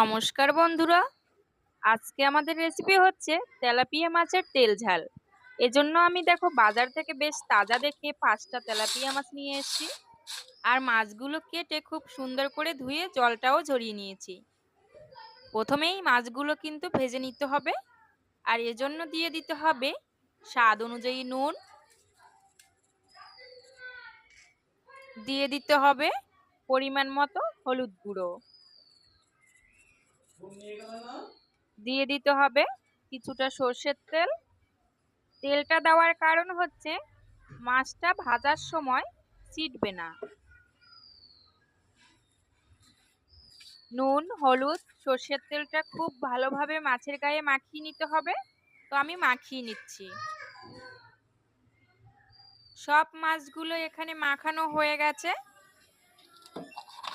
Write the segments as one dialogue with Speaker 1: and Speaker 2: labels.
Speaker 1: নমস্কার বন্ধুরা। আজকে আমাদের রেসিপি হচ্ছে তেলাপিয়া মাছের তেল ঝাল। এজন্য আমি দেখো বাজার থেকে বেশ তাজা দেখে পাঁচটা তেলাপিয়া মাছ নিয়ে এসেছি। আর মাছগুলো কেটে খুব সুন্দর করে ধুয়ে জলটাও ঝরিয়ে নিয়েছি। প্রথমেই মাছগুলো কিন্তু ভেজে নিতে হবে। আর এজন্য দিয়ে দিতে হবে স্বাদ অনুযায়ী নুন। দিয়ে দিতে হবে পরিমাণ মতো হলুদ গুঁড়ো। দিয়ে দিতে হবে কিছুটা সর্ষের তেল। তেলটা দেওয়ার কারণ হচ্ছে মাছটা ভাজার সময় ছিটবে না। নুন, হলুদ, সর্ষের তেলটা খুব ভালোভাবে মাছের গায়ে মাখিয়ে নিতে হবে। তো আমি মাখিয়ে নিচ্ছি। সব মাছগুলো এখানে মাখানো হয়ে গেছে।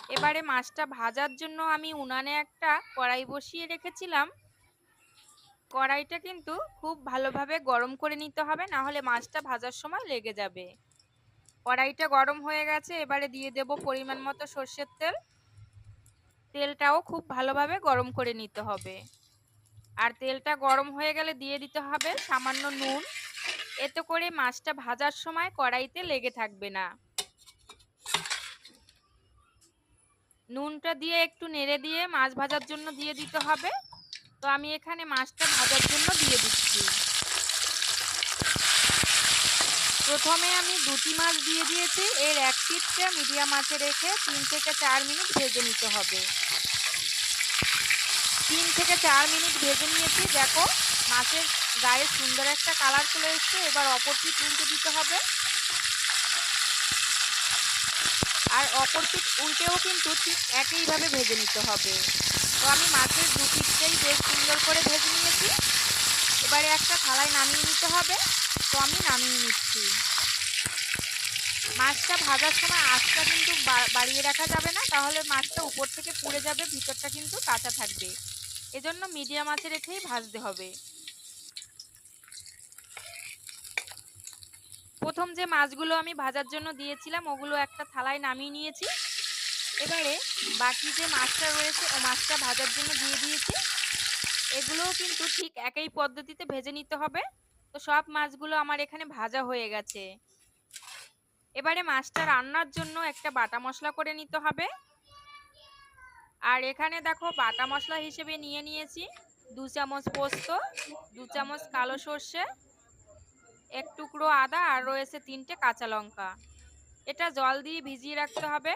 Speaker 1: এবারে মাছটা ভাজার জন্য আমি উনানে একটা কড়াই বসিয়ে রেখেছিলাম। কড়াইটা কিন্তু খুব ভালোভাবে গরম করে নিতে হবে না হলে মাছটা ভাজার সময় লেগে যাবে। কড়াইটা গরম হয়ে গেছে, এবারে দিয়ে দেব পরিমাণ মতো সর্ষের তেল। তেলটাও খুব ভালোভাবে গরম করে নিতে হবে। আর তেলটা গরম হয়ে গেলে দিয়ে দিতে হবে সামান্য নুন। এতে করে মাছটা ভাজার সময় কড়াইতে লেগে থাকবে না। নুনটা দিয়ে একটু নেড়ে দিয়ে মাছ ভাজার জন্য দিয়ে দিতে হবে। তো আমি এখানে মাছটা ভাজার জন্য দিয়ে দিচ্ছি। প্রথমে আমি দুটি মাছ দিয়ে দিয়েছি। এর এক পিঠটা মিডিয়াম আঁচে রেখে তিন থেকে চার মিনিট ভেজে নিতে হবে। তিন থেকে চার মিনিট ভেজে নিয়েছি। দেখো, মাছের গায়ে সুন্দর একটা কালার চলে এসছে। এবার অপরটি তুলতে দিতে হবে। আর অপর পিঠ উল্টেও কিন্তু ঠিক একইভাবে ভেজে নিতে হবে। তো আমি মাছের দু পিঠটাই বেশ সুন্দর করে ভেজে নিয়েছি। এবারে একটা থালায় নামিয়ে নিতে হবে। তো আমি নামিয়ে নিচ্ছি। মাছটা ভাজার সময় আঁচটা কিন্তু বাড়িয়ে রাখা যাবে না। তাহলে মাছটা উপর থেকে পুড়ে যাবে, ভিতরটা কিন্তু কাঁচা থাকবে। এজন্য মিডিয়াম আঁচে রেখেই ভাজতে হবে। প্রথম যে মাছগুলো আমি ভাজার জন্য দিয়েছিলাম, ওগুলো একটা থালায় নামিয়ে নিয়েছি। এবারে বাকি যে মাছটা রয়েছে, ও মাছটা ভাজার জন্য দিয়ে দিয়েছি। এগুলোও কিন্তু ঠিক একই পদ্ধতিতে ভেজে নিতে হবে। তো সব মাছগুলো আমার এখানে ভাজা হয়ে গেছে। এবারে মাছটা রান্নার জন্য একটা বাটা মশলা করে নিতে হবে। আর এখানে দেখো, বাটা মশলা হিসেবে নিয়ে নিয়েছি। দু চামচ পোস্ত, দু চামচ কালো সর্ষে এক টুকরো আদা আর রয়েছে তিনটে কাঁচা লঙ্কা। এটা জল দিয়ে ভিজিয়ে রাখতে হবে।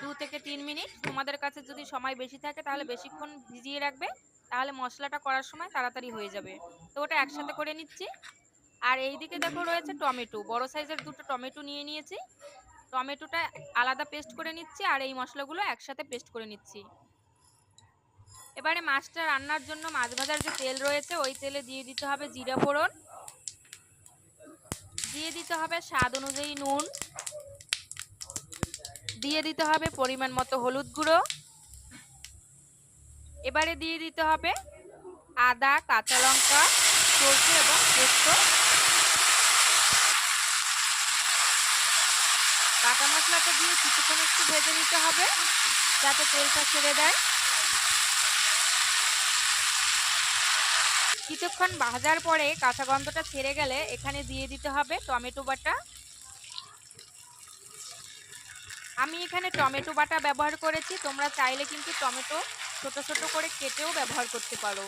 Speaker 1: দু থেকে তিন মিনিট। তোমাদের কাছে যদি সময় বেশি থাকে, তাহলে বেশিক্ষণ ভিজিয়ে রাখবে। তাহলে মশলাটা করার সময় তাড়াতাড়ি হয়ে যাবে। তো ওটা একসাথে করে নিচ্ছি। আর এই দিকে দেখো রয়েছে টমেটো। বড় সাইজের দুটো টমেটো নিয়ে নিয়েছি। টমেটোটা আলাদা পেস্ট করে নিচ্ছি আর এই মশলাগুলো একসাথে পেস্ট করে নিচ্ছি। এবারে মাছটা রান্নার জন্য মাছ ভাজার যে তেল রয়েছে, ওই তেলে দিয়ে দিতে হবে জিরা ফোড়ন। দিয়ে দিতে হবে স্বাদ অনুযায়ী নুন। দিয়ে দিতে হবে পরিমাণ মতো হলুদ গুঁড়ো। এবারে দিয়ে দিতে হবে আদা, কাঁচা লঙ্কা, সরষে এবং পোস্ত। কাঁচা মশলাটা দিয়ে কিছুক্ষণ একটু ভেজে নিতে হবে, যাতে তেলটা ছেড়ে দেয়। কিছুক্ষণ ভাজার পরে কাঁচা গন্ধটা ছেড়ে গেলে এখানে দিয়ে দিতে হবে টমেটো বাটা। আমি এখানে টমেটো বাটা ব্যবহার করেছি, তোমরা চাইলে কিন্তু টমেটো ছোট ছোট করে কেটেও ব্যবহার করতে পারো।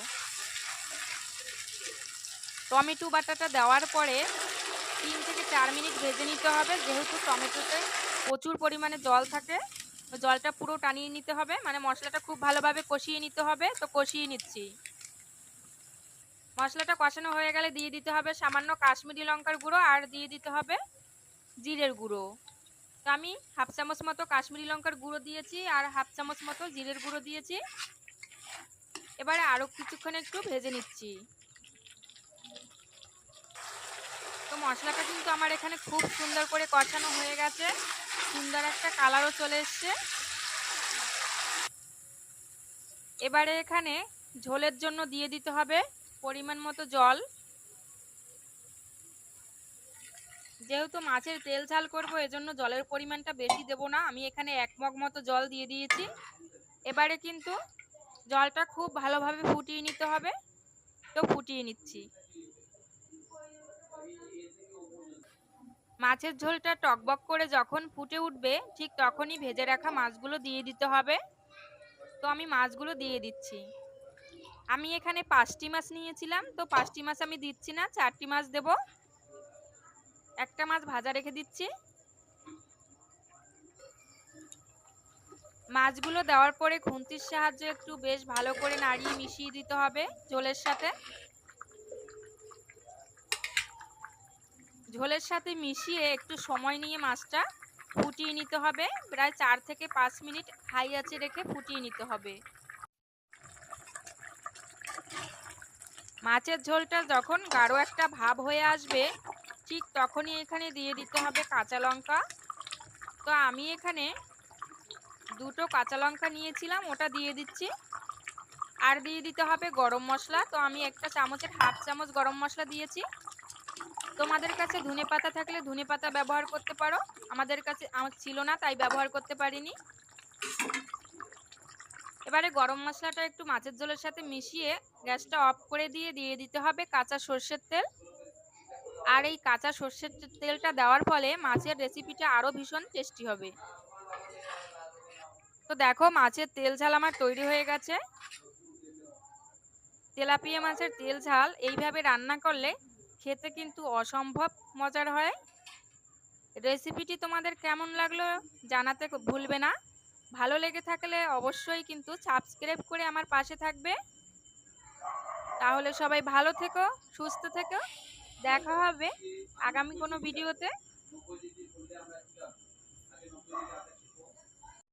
Speaker 1: টমেটো বাটাটা দেওয়ার পরে তিন থেকে চার মিনিট ভেজে নিতে হবে, যেহেতু টমেটোতে প্রচুর পরিমাণে জল থাকে জলটা পুরো টানিয়ে নিতে হবে মানে মশলাটা খুব ভালোভাবে কষিয়ে নিতে হবে, তো কষিয়ে নিচ্ছি। মশলাটা কষানো হয়ে গেলে দিয়ে দিতে হবে সামান্য কাশ্মীরি লঙ্কার গুঁড়ো আর দিয়ে দিতে হবে জিরের গুঁড়ো। তো আমি হাফ চামচ মতো কাশ্মীরি লঙ্কার গুঁড়ো দিয়েছি আর হাফ চামচ মতো জিরের গুঁড়ো দিয়েছি। এবারে আরও কিছুক্ষণ একটু ভেজে নিচ্ছি। তো মশলাটা কিন্তু আমার এখানে খুব সুন্দর করে কষানো হয়ে গেছে। সুন্দর একটা কালারও চলে এসছে। এবারে এখানে ঝোলের জন্য দিয়ে দিতে হবে পরিমাণ মতো জল। যেহেতু মাছের তেল ঝাল করব, এজন্য জলের পরিমাণটা বেশি দেব না। আমি এখানে এক মগ মতো জল দিয়ে দিয়েছি। এবারে কিন্তু জলটা খুব ভালোভাবে ফুটিয়ে নিতে হবে। তো ফুটিয়ে নিচ্ছি। মাছের ঝোলটা টকবক করে যখন ফুটে উঠবে, ঠিক তখনই ভেজে রাখা মাছগুলো দিয়ে দিতে হবে। তো আমি মাছগুলো দিয়ে দিচ্ছি। আমি এখানে পাঁচটি মাছ নিয়েছিলাম, তো পাঁচটি মাছ আমি দিচ্ছি না, চারটি মাছ দেব। একটা মাছ ভাজা রেখে দিচ্ছি। মাছগুলো দেওয়ার পরে খুন্তির সাহায্যে একটু বেশ ভালো করে নাড়িয়ে মিশিয়ে দিতে হবে ঝোলের সাথে। ঝোলের সাথে মিশিয়ে একটু সময় নিয়ে মাছটা ফুটিয়ে নিতে হবে। প্রায় চার থেকে পাঁচ মিনিট হাই আঁচে রেখে ফুটিয়ে নিতে হবে। মাছের ঝোলটা যখন গাঢ় একটা ভাব হয়ে আসবে, ঠিক তখনই এখানে দিয়ে দিতে হবে কাঁচা লঙ্কা। তো আমি এখানে দুটো কাঁচা লঙ্কা নিয়েছিলাম, ওটা দিয়ে দিচ্ছি। আর দিয়ে দিতে হবে গরম মশলা। তো আমি একটা চামচের হাফ চামচ গরম মশলা দিয়েছি। তোমাদের কাছে ধনে পাতা থাকলে ধনে পাতা ব্যবহার করতে পারো। আমাদের কাছে, আমার ছিল না, তাই ব্যবহার করতে পারিনি। এবারে গরম মশলাটা একটু মাছের ঝোলের সাথে মিশিয়ে গ্যাসটা অফ করে দিয়ে দিয়ে দিতে হবে কাঁচা সর্ষের তেল। আর এই কাঁচা সর্ষের তেলটা দেওয়ার ফলে মাছের রেসিপিটা আরও ভীষণ টেস্টি হবে। তো দেখো মাছের তেল ঝাল আমার তৈরি হয়ে গেছে। তেলাপিয়া মাছের তেল ঝাল এইভাবে রান্না করলে খেতে কিন্তু অসম্ভব মজার হয়। রেসিপিটি তোমাদের কেমন লাগল জানাতে ভুলবে না। ভালো লেগে থাকলে অবশ্যই কিন্তু সাবস্ক্রাইব করে আমার পাশে থাকবে। তাহলে সবাই ভালো থেকো, সুস্থ থেকো। দেখা হবে আগামী কোনো ভিডিওতে